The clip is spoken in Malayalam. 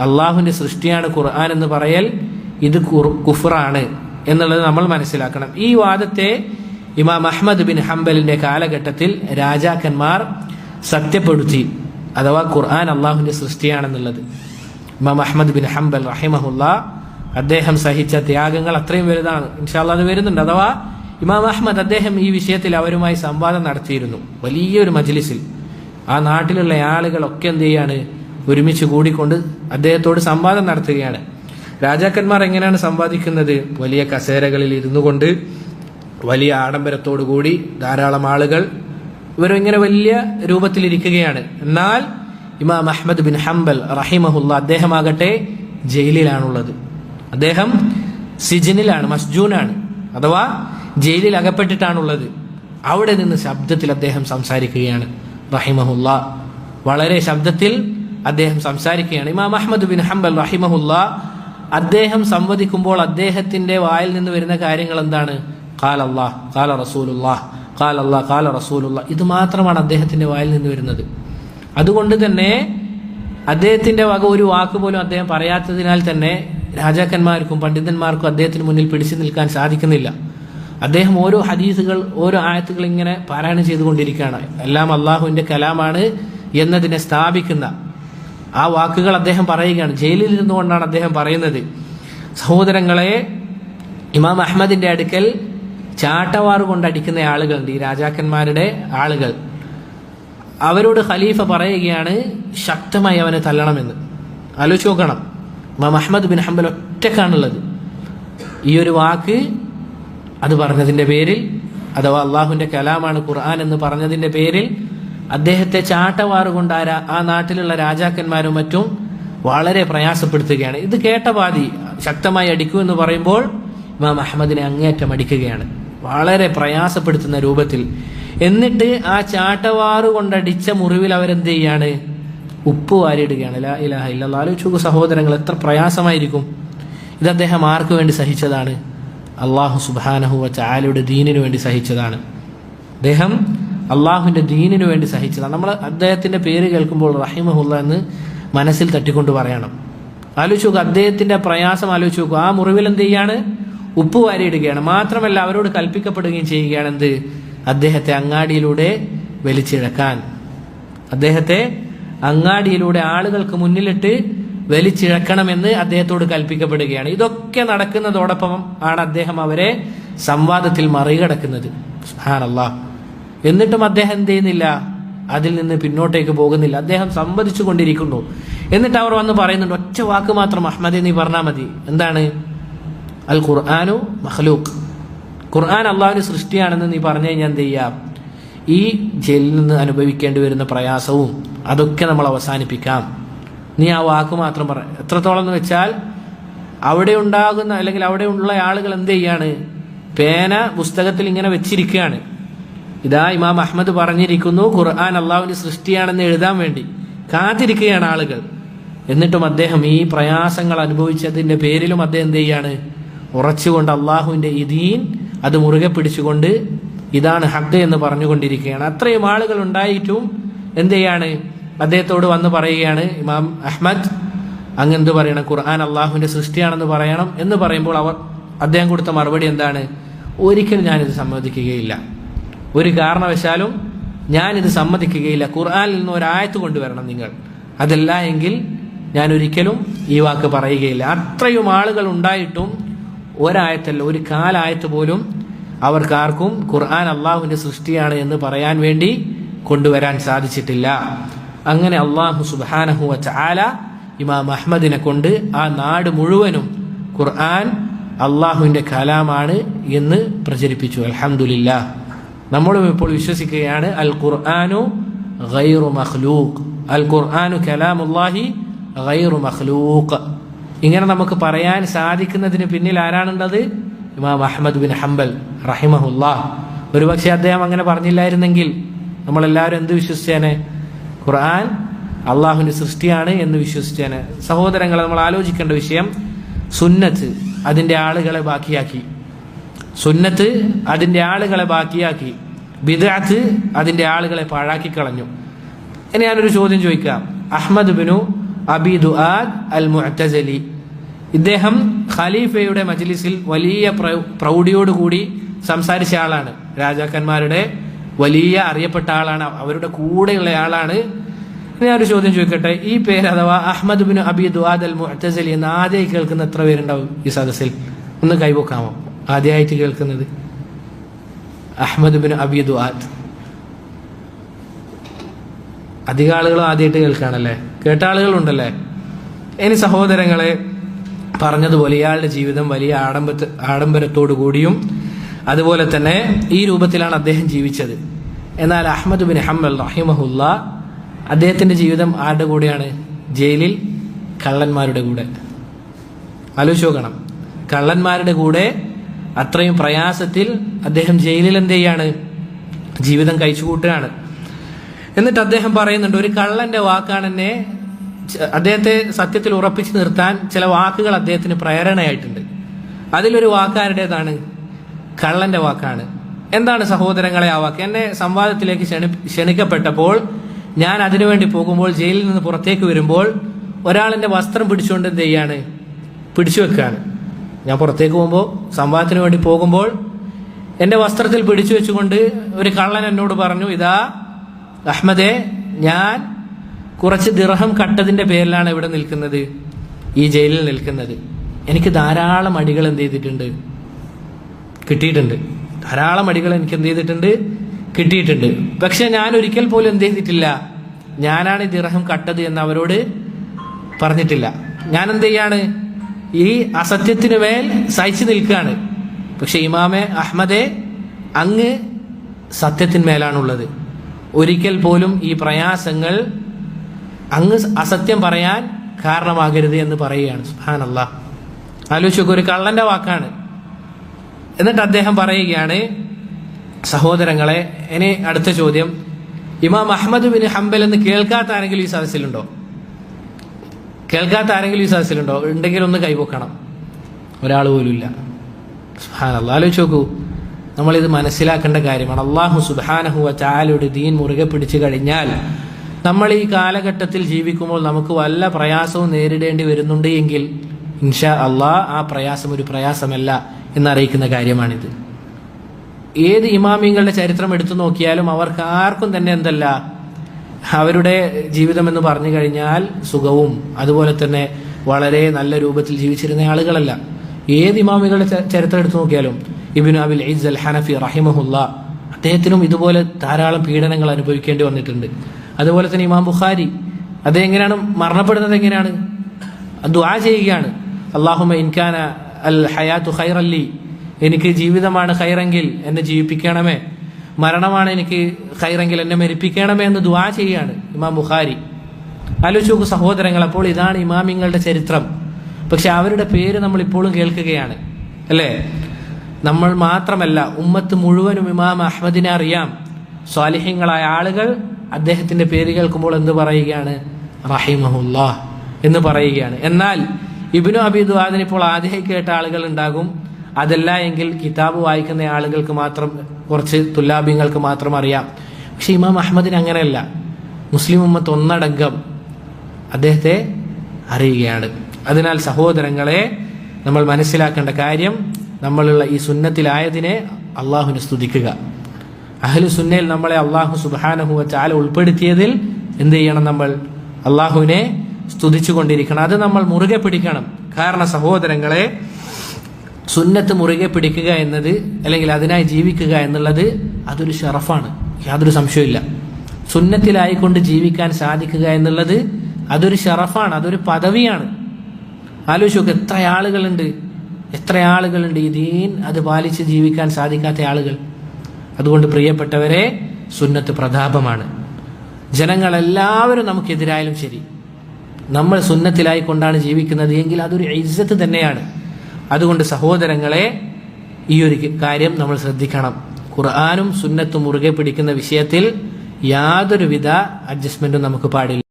അള്ളാഹുവിന്റെ സൃഷ്ടിയാണ് ഖുർആൻ എന്ന് പറയൽ ഇത് കുഫറാണ് എന്നുള്ളത് നമ്മൾ മനസ്സിലാക്കണം. ഈ വാദത്തെ ഇമാം അഹമ്മദ് ബിൻ ഹംബലിന്റെ കാലഘട്ടത്തിൽ രാജാക്കന്മാർ സത്യപ്പെടുത്തി. അഥവാ ഖുർആൻ അള്ളാഹുവിന്റെ സൃഷ്ടിയാണെന്നുള്ളത്. ഇമാം അഹമ്മദ് ബിൻ ഹംബൽ റഹിമഹുല്ല അദ്ദേഹം സഹിച്ച ത്യാഗങ്ങൾ അത്രയും വലുതാണ്. ഇൻഷാല്ല അത് വരുന്നുണ്ട്. അഥവാ ഇമാം അഹമ്മദ് അദ്ദേഹം ഈ വിഷയത്തിൽ അവരുമായി സംവാദം നടത്തിയിരുന്നു. വലിയൊരു മജ്ലിസിൽ. ആ നാട്ടിലുള്ള ആളുകളൊക്കെ എന്ത് ചെയ്യാണ്? ഒരുമിച്ച് കൂടിക്കൊണ്ട് അദ്ദേഹത്തോട് സംവാദം നടത്തുകയാണ്. രാജാക്കന്മാർ എങ്ങനെയാണ് സംവാദിക്കുന്നത്? വലിയ കസേരകളിൽ ഇരുന്നു കൊണ്ട് വലിയ ആഡംബരത്തോടു കൂടി ധാരാളം ആളുകൾ ഇവരിങ്ങനെ വലിയ രൂപത്തിലിരിക്കുകയാണ് എന്നാൽ ഇമാം അഹ്മദ് ബിൻ ഹംബൽ റഹിമഹുല്ല അദ്ദേഹമാകട്ടെ ജയിലിലാണുള്ളത്. അദ്ദേഹം സിജിനിലാണ് മസ്ജൂനാണ്. അഥവാ ജയിലിൽ അകപ്പെട്ടിട്ടാണുള്ളത്. അവിടെ നിന്ന് ശബ്ദത്തിൽ അദ്ദേഹം സംസാരിക്കുകയാണ്. റഹിമഹുല്ല വളരെ ശബ്ദത്തിൽ അദ്ദേഹം സംസാരിക്കുകയാണ്. ഇമാം അഹ്മദ് ബിൻ ഹംബൽ റഹിമഹുല്ല അദ്ദേഹം സംവദിക്കുമ്പോൾ അദ്ദേഹത്തിന്റെ വായിൽ നിന്ന് വരുന്ന കാര്യങ്ങൾ എന്താണ്? അള്ളാഹ് കാല റസൂലുല്ലാഹ് അള്ളാഹ് കാല റസൂലുള്ള ഇത് മാത്രമാണ് അദ്ദേഹത്തിന്റെ വായിൽ നിന്ന് വരുന്നത്. അതുകൊണ്ട് തന്നെ അദ്ദേഹത്തിന്റെ വക ഒരു വാക്ക് പോലും അദ്ദേഹം പറയാത്തതിനാൽ തന്നെ രാജാക്കന്മാർക്കും പണ്ഡിതന്മാർക്കും അദ്ദേഹത്തിന് മുന്നിൽ പിടിച്ചു നിൽക്കാൻ സാധിക്കുന്നില്ല. അദ്ദേഹം ഓരോ ഹദീസുകൾ ഓരോ ആയത്തുകൾ ഇങ്ങനെ പാരായണം ചെയ്തുകൊണ്ടിരിക്കുകയാണ്. എല്ലാം അള്ളാഹുവിന്റെ കലാമാണ് എന്നതിനെ സ്ഥാപിക്കുന്ന ആ വാക്കുകൾ അദ്ദേഹം പറയുകയാണ്. ജയിലിൽ ഇരുന്നുകൊണ്ടാണ് അദ്ദേഹം പറയുന്നത്. സഹോദരങ്ങളെ ഇമാം അഹമ്മദിന്റെ അടുക്കൽ ചാട്ടവാറ് കൊണ്ടടിക്കുന്ന ആളുകളുണ്ട്. ഈ രാജാക്കന്മാരുടെ ആളുകൾ. അവരോട് ഖലീഫ പറയുകയാണ് ശക്തമായി അവനെ തല്ലണമെന്ന്. ആലോചിച്ച് നോക്കണം. ഇമാം അഹമ്മദ് ബിൻ ഹംബൽ ഒറ്റക്കാണുള്ളത്. ഈ ഒരു വാക്ക് അത് പറഞ്ഞതിന്റെ പേരിൽ അഥവാ അള്ളാഹുവിന്റെ കലാമാണ് ഖുർആൻ എന്ന് പറഞ്ഞതിന്റെ പേരിൽ അദ്ദേഹത്തെ ചാട്ടവാറുകൊണ്ടാര ആ ആ നാട്ടിലുള്ള രാജാക്കന്മാരും മറ്റും വളരെ പ്രയാസപ്പെടുത്തുകയാണ്. ഇത് കേട്ട പാതി ശക്തമായി അടിക്കൂ എന്ന് പറയുമ്പോൾ ഇമാം അഹമ്മദിനെ അങ്ങേറ്റം അടിക്കുകയാണ്. വളരെ പ്രയാസപ്പെടുത്തുന്ന രൂപത്തിൽ. എന്നിട്ട് ആ ചാട്ടവാറ് കൊണ്ടടിച്ച മുറിവിൽ അവരെന്ത് ചെയ്യാണ്? ഉപ്പ് വാരിയിടുകയാണ്. ലാ ഇലാഹ ഇല്ലല്ലാഹ് ആലോചിച്ചു സഹോദരങ്ങൾ എത്ര പ്രയാസമായിരിക്കും. ഇത് അദ്ദേഹം ആർക്കു വേണ്ടി സഹിച്ചതാണ്? അള്ളാഹു സുബാനഹു വച്ച ആലയുടെ ദീനിനു വേണ്ടി സഹിച്ചതാണ്. അദ്ദേഹം അള്ളാഹുവിന്റെ ദീനിനു വേണ്ടി സഹിച്ചതാണ് നമ്മൾ അദ്ദേഹത്തിന്റെ പേര് കേൾക്കുമ്പോൾ റഹിമഹുല്ല എന്ന് മനസ്സിൽ തട്ടിക്കൊണ്ട് പറയണം. ആലോചിച്ച് നോക്കുക അദ്ദേഹത്തിന്റെ പ്രയാസം ആലോചിച്ച് നോക്കുക ആ മുറിവിൽ എന്ത് ചെയ്യാണ്? ഉപ്പ് വാരിയിടുകയാണ്. മാത്രമല്ല അവരോട് കൽപ്പിക്കപ്പെടുകയും ചെയ്യുകയാണ് എന്ത്? അദ്ദേഹത്തെ അങ്ങാടിയിലൂടെ വലിച്ചിഴക്കാൻ. അദ്ദേഹത്തെ അങ്ങാടിയിലൂടെ ആളുകൾക്ക് മുന്നിലിട്ട് വലിച്ചിഴക്കണമെന്ന് അദ്ദേഹത്തോട് കൽപ്പിക്കപ്പെടുകയാണ്. ഇതൊക്കെ നടക്കുന്നതോടൊപ്പം ആണ് അദ്ദേഹം അവരെ സംവാദത്തിൽ മറികടക്കുന്നത്. സുബ്ഹാനല്ലാഹ്. എന്നിട്ടും അദ്ദേഹം എന്ത് ചെയ്യുന്നില്ല? അതിൽ നിന്ന് പിന്നോട്ടേക്ക് പോകുന്നില്ല. അദ്ദേഹം സംവദിച്ചു കൊണ്ടിരിക്കുന്നു. എന്നിട്ട് അവർ വന്ന് പറയുന്നുണ്ട് ഒറ്റ വാക്ക് മാത്രം അഹമ്മദ് നീ പറഞ്ഞാൽ മതി. എന്താണ്? അൽ ഖുർആാനു മഹ്ലൂഖ് ഖുർആൻ അള്ളാഹുവിന് സൃഷ്ടിയാണെന്ന് നീ പറഞ്ഞു കഴിഞ്ഞാൽ എന്ത് ചെയ്യാം? ഈ ജയിലിൽ നിന്ന് അനുഭവിക്കേണ്ടി വരുന്ന പ്രയാസവും അതൊക്കെ നമ്മൾ അവസാനിപ്പിക്കാം. നീ ആ വാക്ക് മാത്രം പറ. എത്രത്തോളം എന്ന് വെച്ചാൽ അവിടെ ഉണ്ടാകുന്ന അല്ലെങ്കിൽ അവിടെ ഉള്ള ആളുകൾ എന്ത് ചെയ്യാണ്? പേന പുസ്തകത്തിൽ ഇങ്ങനെ വെച്ചിരിക്കുകയാണ്. ഇതാ ഇമാം അഹമ്മദ് പറഞ്ഞിരിക്കുന്നു ഖുർആൻ അള്ളാഹുവിന്റെ സൃഷ്ടിയാണെന്ന് എഴുതാൻ വേണ്ടി. കാത്തിരിക്കുകയാണ് ആളുകൾ. എന്നിട്ടും അദ്ദേഹം ഈ പ്രയാസങ്ങൾ അനുഭവിച്ചതിന്റെ പേരിലും അദ്ദേഹം എന്ത് ചെയ്യാണ്? ഉറച്ചുകൊണ്ട് അള്ളാഹുവിന്റെ ഇതീൻ അത് മുറുകെ പിടിച്ചുകൊണ്ട് ഇതാണ് ഹക്ക് എന്ന് പറഞ്ഞുകൊണ്ടിരിക്കുകയാണ്. അത്രയും ആളുകൾ ഉണ്ടായിട്ടും എന്ത് ചെയ്യാണ്? അദ്ദേഹത്തോട് വന്ന് പറയുകയാണ് ഇമാം അഹമ്മദ് അങ്ങ് എന്ത് പറയണം? ഖുർആൻ അള്ളാഹുവിന്റെ സൃഷ്ടിയാണെന്ന് പറയണം എന്ന് പറയുമ്പോൾ അവർ അദ്ദേഹം കൊടുത്ത മറുപടി എന്താണ്? ഒരിക്കലും ഞാനിത് സമ്മതിക്കുകയില്ല. ഒരു കാരണവശാലും ഞാനിത് സമ്മതിക്കുകയില്ല. ഖുർആാനിൽ നിന്ന് ഒരായത്ത് കൊണ്ടുവരണം നിങ്ങൾ. അതല്ല എങ്കിൽ ഞാൻ ഒരിക്കലും ഈ വാക്ക് പറയുകയില്ല. അത്രയും ആളുകൾ ഉണ്ടായിട്ടും ഒരായത്തല്ല ഒരു കാലായത്ത് പോലും അവർക്കാർക്കും ഖുർആൻ അള്ളാഹുവിന്റെ സൃഷ്ടിയാണ് എന്ന് പറയാൻ വേണ്ടി കൊണ്ടുവരാൻ സാധിച്ചിട്ടില്ല. അങ്ങനെ അള്ളാഹു സുബാനഹുവ ചാല ഇമാം അഹമ്മദിനെ കൊണ്ട് ആ നാട് മുഴുവനും ഖുർആൻ അള്ളാഹുവിന്റെ കലാമാണ് എന്ന് പ്രചരിപ്പിച്ചു. അൽഹംദുലില്ലാ നമ്മളും ഇപ്പോൾ വിശ്വസിക്കുകയാണ് അൽ ഖുർആാനു ഗൈറു മഖ്ലൂഖ്. അൽ ഖുർആാനു കലാമുല്ലാഹി ഗൈറു മഖ്ലൂഖ്. ഇങ്ങനെ നമുക്ക് പറയാൻ സാധിക്കുന്നതിന് പിന്നിൽ ആരാണുള്ളത്? ഇമാം അഹമ്മദ് ബിൻ ഹംബൽ റഹിമഹുല്ലാഹ്. ഒരുപക്ഷെ അദ്ദേഹം അങ്ങനെ പറഞ്ഞില്ലായിരുന്നെങ്കിൽ നമ്മളെല്ലാവരും എന്ത് വിശ്വസിച്ചേനെ? ഖുർആൻ അള്ളാഹുവിന്റെ സൃഷ്ടിയാണ് എന്ന് വിശ്വസിച്ചേനെ. സഹോദരങ്ങളെ നമ്മൾ ആലോചിക്കേണ്ട വിഷയം സുന്നത്ത് അതിന്റെ ആളുകളെ ബാക്കിയാക്കി. സുന്നത്ത് അതിന്റെ ആളുകളെ ബാക്കിയാക്കി ബിദാത്ത് അതിന്റെ ആളുകളെ പാഴാക്കി കളഞ്ഞു ഇനി ഞാനൊരു ചോദ്യം ചോദിക്കാം. അഹമ്മദ് ബിനു അബി ദുആദ് അൽ മുഅ്തസലി ഇദ്ദേഹം ഖലീഫയുടെ മജ്ലിസിൽ വലിയ പ്രൗ- പ്രൗഢിയോടുകൂടി സംസാരിച്ച ആളാണ്. രാജാക്കന്മാരുടെ വലിയ അറിയപ്പെട്ട ആളാണ്. അവരുടെ കൂടെയുള്ള ആളാണ്. ഞാൻ ഒരു ചോദ്യം ചോദിക്കട്ടെ. ഈ പേര് അഥവാ Ahmad bin Abi Duad al Mutazili എന്ന് ആദ്യമായി കേൾക്കുന്ന എത്ര പേരുണ്ടാവും ഈ സദസ്സിൽ? ഒന്ന് കൈവക്കാമോ? ആദ്യമായിട്ട് കേൾക്കുന്നത് അഹമ്മദ് ബിൻ അബി ദുആദ്. അധിക ആളുകളും ആദ്യമായിട്ട് കേൾക്കുകയാണല്ലേ? കേട്ട ആളുകളുണ്ടല്ലേ? ഇനി സഹോദരങ്ങളെ പറഞ്ഞതുപോലെ ഇയാളുടെ ജീവിതം വലിയ ആഡംബര ആഡംബരത്തോടു കൂടിയും അതുപോലെ തന്നെ ഈ രൂപത്തിലാണ് അദ്ദേഹം ജീവിച്ചത്. എന്നാൽ അഹമ്മദ് ബിൻ ഹമ്മൽ റഹിമഹുല്ല അദ്ദേഹത്തിന്റെ ജീവിതം ആരുടെ കൂടെയാണ്? ജയിലിൽ കള്ളന്മാരുടെ കൂടെ. ആലോചിച്ച് നോക്കണം. കള്ളന്മാരുടെ കൂടെ അത്രയും പ്രയാസത്തിൽ അദ്ദേഹം ജയിലിൽ എന്ത് ചെയ്യാണ്? ജീവിതം കഴിച്ചു കൂട്ടുകയാണ് എന്നിട്ട് അദ്ദേഹം പറയുന്നുണ്ട് ഒരു കള്ളന്റെ വാക്കാണ് എന്നെ അദ്ദേഹത്തെ സത്യത്തിൽ ഉറപ്പിച്ചു നിർത്താൻ ചില വാക്കുകൾ അദ്ദേഹത്തിന് പ്രേരണയായിട്ടുണ്ട്. അതിലൊരു വാക്കാരുടേതാണ് കള്ളന്റെ വാക്കാണ്. എന്താണ് സഹോദരങ്ങളെ ആ വാക്ക്? എന്നെ സംവാദത്തിലേക്ക് ക്ഷണി ക്ഷണിക്കപ്പെട്ടപ്പോൾ ഞാൻ അതിനുവേണ്ടി പോകുമ്പോൾ ജയിലിൽ നിന്ന് പുറത്തേക്ക് വരുമ്പോൾ ഒരാൾ എന്റെ വസ്ത്രം പിടിച്ചുകൊണ്ട് എന്ത് ചെയ്യാണ്? പിടിച്ചു വെക്കുകയാണ് ഞാൻ പുറത്തേക്ക് പോകുമ്പോൾ സംവാദത്തിന് വേണ്ടി പോകുമ്പോൾ എന്റെ വസ്ത്രത്തിൽ പിടിച്ചു വെച്ചുകൊണ്ട് ഒരു കള്ളൻ എന്നോട് പറഞ്ഞു ഇതാ അഹമ്മദേ ഞാൻ കുറച്ച് ദിർഹം കട്ടതിന്റെ പേരിലാണ് ഇവിടെ നിൽക്കുന്നത് ഈ ജയിലിൽ നിൽക്കുന്നത്. എനിക്ക് ധാരാളം അടികൾ എന്ത് ചെയ്തിട്ടുണ്ട്? കിട്ടിയിട്ടുണ്ട്. ധാരാളം അടികൾ എനിക്ക് എന്ത് ചെയ്തിട്ടുണ്ട്? കിട്ടിയിട്ടുണ്ട്. പക്ഷെ ഞാൻ ഒരിക്കൽ പോലും എന്ത് ചെയ്തിട്ടില്ല. ഞാനാണ് ഈ ദിർഹം കട്ടത് എന്ന് അവരോട് പറഞ്ഞിട്ടില്ല. ഞാൻ എന്ത് ചെയ്യാണ്? ഈ അസത്യത്തിന് മേൽ സഹിച്ചു നിൽക്കുകയാണ്. പക്ഷെ ഇമാമെ അഹമ്മദെ അങ്ങ് സത്യത്തിന്മേലാണുള്ളത് ഒരിക്കൽ പോലും ഈ പ്രയാസങ്ങൾ അങ്ങ് അസത്യം പറയാൻ കാരണമാകരുത് എന്ന് പറയുകയാണ്. സുഹാൻ ആലോചിച്ചൊക്കെ ആലോചിച്ച് ഒരു കള്ളന്റെ വാക്കാണ്. എന്നിട്ട് അദ്ദേഹം പറയുകയാണ് സഹോദരങ്ങളെ ഇനി അടുത്ത ചോദ്യം. ഇമാം അഹമ്മദ് ബിൻ ഹംബൽ എന്ന് കേൾക്കാത്ത ആരെങ്കിലും ഈ സദസ്സിലുണ്ടോ? കേൾക്കാത്ത ആരെങ്കിലും ഈ സദസ്സിലുണ്ടോ ഉണ്ടെങ്കിൽ ഒന്ന് കൈപൊക്കണം ഒരാൾ പോലും ഇല്ല. ആലോചിച്ച് നോക്കൂ. നമ്മളിത് മനസ്സിലാക്കേണ്ട കാര്യമാണ്. അള്ളാഹു സുബാനഹുവ ചാലയുടെ ദീൻ മുറുകെ പിടിച്ചു കഴിഞ്ഞാൽ നമ്മൾ ഈ കാലഘട്ടത്തിൽ ജീവിക്കുമ്പോൾ നമുക്ക് വല്ല പ്രയാസവും നേരിടേണ്ടി വരുന്നുണ്ട് എങ്കിൽ ഇൻഷാ അള്ളാഹ് ആ പ്രയാസം ഒരു പ്രയാസമല്ല എന്നറിയിക്കുന്ന കാര്യമാണിത്. ഏത് ഇമാമിങ്ങളുടെ ചരിത്രം എടുത്തു നോക്കിയാലും അവർക്ക് ആർക്കും തന്നെ എന്തല്ല അവരുടെ ജീവിതം എന്ന് പറഞ്ഞു കഴിഞ്ഞാൽ സുഖവും അതുപോലെ തന്നെ വളരെ നല്ല രൂപത്തിൽ ജീവിച്ചിരുന്ന ആളുകളല്ല. ഏത് ഇമാമികളുടെ ചരിത്രം എടുത്തു നോക്കിയാലും ഇബിനു അബിൽ ഇസ് അൽ ഹനഫി റഹിമഹുല്ല അദ്ദേഹത്തിനും ഇതുപോലെ ധാരാളം പീഡനങ്ങൾ അനുഭവിക്കേണ്ടി വന്നിട്ടുണ്ട്. അതുപോലെ തന്നെ ഇമാം ബുഖാരി അദ്ദേഹം എങ്ങനെയാണ് മരണപ്പെടുന്നത് എങ്ങനെയാണ്? ദുആ ചെയ്യുകയാണ്. അള്ളാഹുമ ഇൻകാന അൽ ഹയാത്തു ഖൈറല്ലി എനിക്ക് ജീവിതമാണ് ഖൈറെങ്കിൽ എന്നെ ജീവിപ്പിക്കണമേ. മരണമാണ് എനിക്ക് ഖൈറെങ്കിൽ എന്നെ മരിപ്പിക്കണമേ എന്ന് ദുവാ ചെയ്യാണ് ഇമാം ബുഖാരി. അലോചോക്ക് സഹോദരങ്ങൾ അപ്പോൾ ഇതാണ് ഇമാമിങ്ങളുടെ ചരിത്രം. പക്ഷെ അവരുടെ പേര് നമ്മൾ ഇപ്പോഴും കേൾക്കുകയാണ്. അല്ലേ? നമ്മൾ മാത്രമല്ല ഉമ്മത്ത് മുഴുവനും ഇമാം അഹമ്മദിനെ അറിയാം. സ്വാലിഹ്യങ്ങളായ ആളുകൾ അദ്ദേഹത്തിന്റെ പേര് കേൾക്കുമ്പോൾ എന്ത് പറയുകയാണ്? റഹിമഹുല്ലാ എന്ന് പറയുകയാണ്. എന്നാൽ ഇബിനു അബിദുവാദിന് ഇപ്പോൾ ആദ്യമായി കേട്ട ആളുകൾ ഉണ്ടാകും. അതല്ല എങ്കിൽ കിതാബ് വായിക്കുന്ന ആളുകൾക്ക് മാത്രം കുറച്ച് തുല്ലാബിങ്ങൾക്ക് മാത്രം അറിയാം. പക്ഷെ ഇമാം അഹമ്മദിന് അങ്ങനെയല്ല. മുസ്ലിം ഉമ്മത്ത് ഒന്നടങ്കം അദ്ദേഹത്തെ അറിയുകയാണ്. അതിനാൽ സഹോദരങ്ങളെ നമ്മൾ മനസ്സിലാക്കേണ്ട കാര്യം നമ്മളുള്ള ഈ സുന്നത്തിലായതിനെ അള്ളാഹുവിനെ സ്തുതിക്കുക. അഹ്ലു സുന്നയിൽ നമ്മളെ അള്ളാഹു സുബാനഹുവ ചാല ഉൾപ്പെടുത്തിയതിൽ എന്ത് ചെയ്യണം നമ്മൾ? അള്ളാഹുവിനെ സ്തുതിച്ചു കൊണ്ടിരിക്കണം അത് നമ്മൾ മുറുകെ പിടിക്കണം. കാരണം സഹോദരങ്ങളെ സുന്നത്ത് മുറുകെ പിടിക്കുക എന്നത് അല്ലെങ്കിൽ അതിനായി ജീവിക്കുക എന്നുള്ളത് അതൊരു ഷറഫാണ്. യാതൊരു സംശയമില്ല സുന്നത്തിലായിക്കൊണ്ട് ജീവിക്കാൻ സാധിക്കുക എന്നുള്ളത് അതൊരു ഷറഫാണ് അതൊരു പദവിയാണ്. ആലോചിച്ച് എത്ര ആളുകളുണ്ട് എത്ര ആളുകളുണ്ട് ഈ ദീൻ അത് പാലിച്ച് ജീവിക്കാൻ സാധിക്കാത്ത ആളുകൾ. അതുകൊണ്ട് പ്രിയപ്പെട്ടവരെ സുന്നത്ത് പ്രതാപമാണ്. ജനങ്ങളെല്ലാവരും നമുക്കെതിരായാലും ശരി. നമ്മൾ സുന്നത്തിലായിക്കൊണ്ടാണ് ജീവിക്കുന്നത് എങ്കിൽ അതൊരു ഇജ്ജത്ത് തന്നെയാണ്. അതുകൊണ്ട് സഹോദരങ്ങളെ ഈ ഒരു കാര്യം നമ്മൾ ശ്രദ്ധിക്കണം. ഖുർആാനും സുന്നത്തും മുറുകെ പിടിക്കുന്ന വിഷയത്തിൽ യാതൊരുവിധ അഡ്ജസ്റ്റ്മെന്റും നമുക്ക് പാടില്ല.